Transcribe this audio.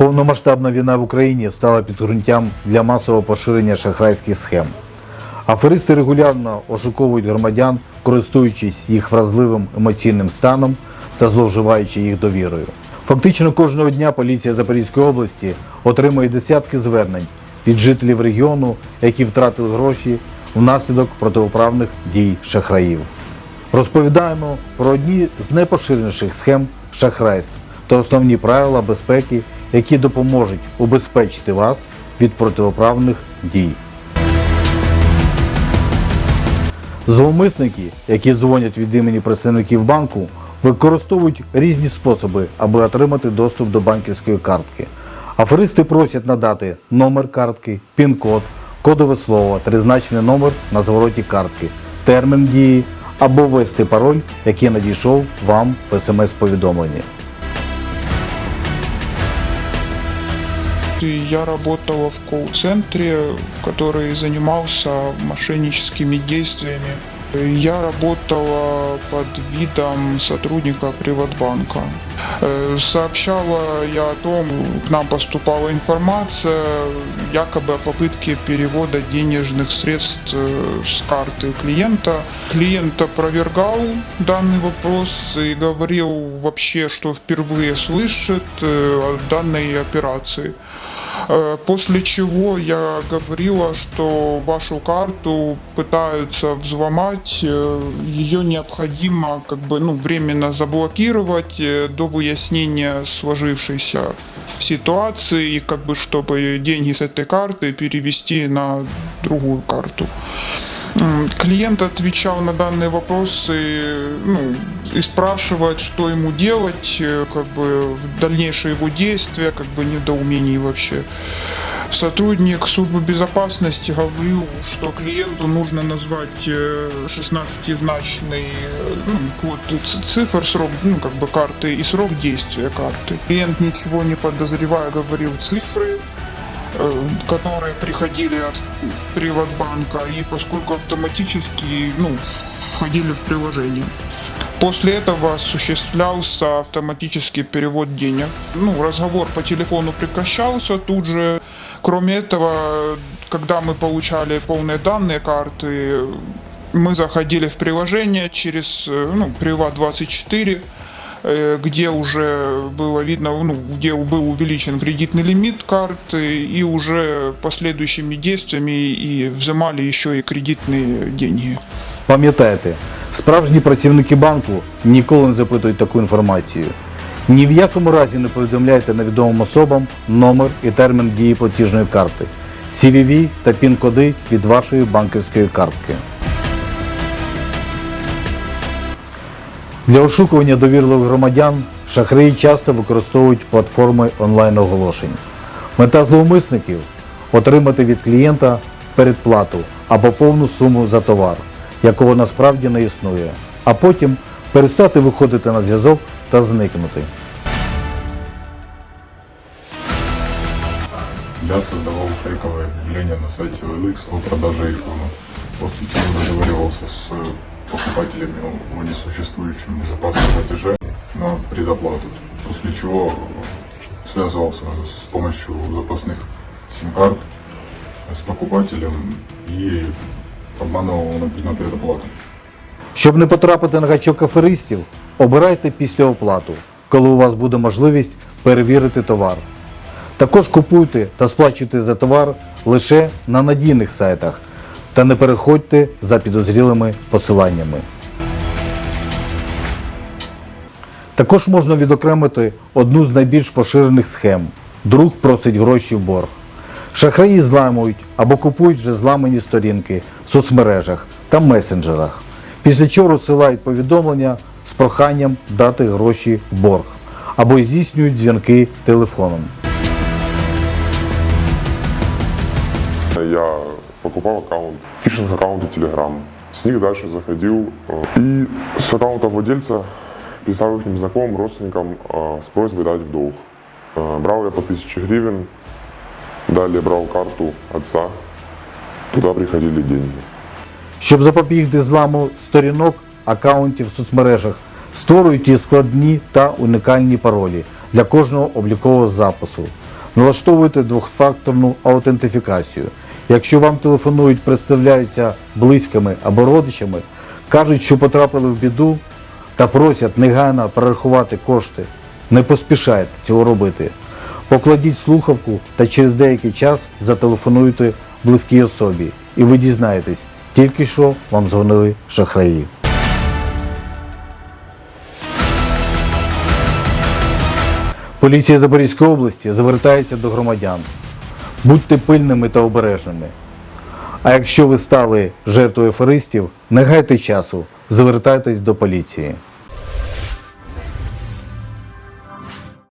Повномасштабна війна в Україні стала підґрунтям для масового поширення шахрайських схем. Аферисти регулярно ошуковують громадян, користуючись їх вразливим емоційним станом та зловживаючи їх довірою. Фактично кожного дня поліція Запорізької області отримує десятки звернень від жителів регіону, які втратили гроші внаслідок протиправних дій шахраїв. Розповідаємо про одні з найпоширеніших схем шахрайств та основні правила безпеки, які допоможуть убезпечити вас від протиправних дій. Зловмисники, які дзвонять від імені представників банку, використовують різні способи, аби отримати доступ до банківської картки. Аферисти просять надати номер картки, пін-код, кодове слово, тризначний номер на звороті картки, термін дії або ввести пароль, який надійшов вам в смс-повідомленні. Я работала в колл-центре, который занимался мошенническими действиями. Я работала под видом сотрудника Приватбанка. Э, Сообщала я о том, к нам поступала информация якобы о попытке перевода денежных средств э, с карты клиента. Клиент опровергал данный вопрос и говорил вообще, что впервые слышит э, о данной операции. Э, После чего я говорила, что вашу карту пытаются взломать, э, ее необходимо как бы ну, временно заблокировать э, до выяснения сложившейся ситуации и как бы чтобы деньги с этой карты перевести на другую карту. М, Клиент отвечал на данные вопросы ну, и спрашивает, что ему делать, э, как бы дальнейшие его действия, как бы недоумений вообще. Сотрудник службы безопасности говорил, что клиенту нужно назвать э, 16-значный э, ну, код цифр, срок ну, как бы карты и срок действия карты. Клиент ничего не подозревая говорил цифры, э, которые приходили от Приватбанка, и поскольку автоматически ну, входили в приложение. После этого осуществлялся автоматический перевод денег. Ну, разговор по телефону прекращался тут же. Кроме этого, когда мы получали полные данные карты, мы заходили в приложение через э, ну, Приват24, э, где уже было видно, ну, где был увеличен кредитный лимит карты, и уже последующими действиями и взимали еще и кредитные деньги. Пам'ятайте, справжні працівники банку ніколи не запитують таку інформацію. Ні в якому разі не повідомляйте невідомим особам номер і термін дії платіжної карти, CVV та пін-коди від вашої банківської картки. Для ошукування довірливих громадян шахраї часто використовують платформи онлайн-оголошень. Мета зловмисників отримати від клієнта передплату або повну суму за товар, якого насправді не існує, а потім перестати виходити на зв'язок та зникнути. Я создавал фейковое объявление на сайте OLX о продаже айфона, после чего договаривался с э, покупателями о несуществующем безопасном платеже на предоплату, после чего связывался с помощью запасных сим-карт с покупателем и обманывал на предоплату. Щоб не потрапити на гачок аферистів, обирайте після оплату, коли у вас буде можливість перевірити товар. Також купуйте та сплачуйте за товар лише на надійних сайтах та не переходьте за підозрілими посиланнями. Також можна відокремити одну з найбільш поширених схем. Друг просить гроші в борг. Шахраї зламують або купують вже зламані сторінки в соцмережах та месенджерах, після чого розсилають повідомлення з проханням дати гроші в борг або здійснюють дзвінки телефоном. Я покупал аккаунт, фишинг аккаунты Telegram. С них дальше заходил э, и с аккаунта владельца писал их знакомым, родственникам э, с просьбой дать в долг. Э, Брал я по 1000 гривен, далее брал карту отца, туда приходили деньги. Щоб запобігти зламу сторінок акаунтів в соцмережах, створюйте складні та унікальні паролі для кожного облікового запису. Налаштовуйте двохфакторну аутентифікацію. Якщо вам телефонують, представляються близькими або родичами, кажуть, що потрапили в біду та просять негайно перерахувати кошти, не поспішайте цього робити. Покладіть слухавку та через деякий час зателефонуйте близькій особі, і ви дізнаєтесь, тільки що вам дзвонили шахраї. Поліція Запорізької області звертається до громадян. Будьте пильними та обережними. А якщо ви стали жертвою аферистів, не гайте часу, звертайтесь до поліції.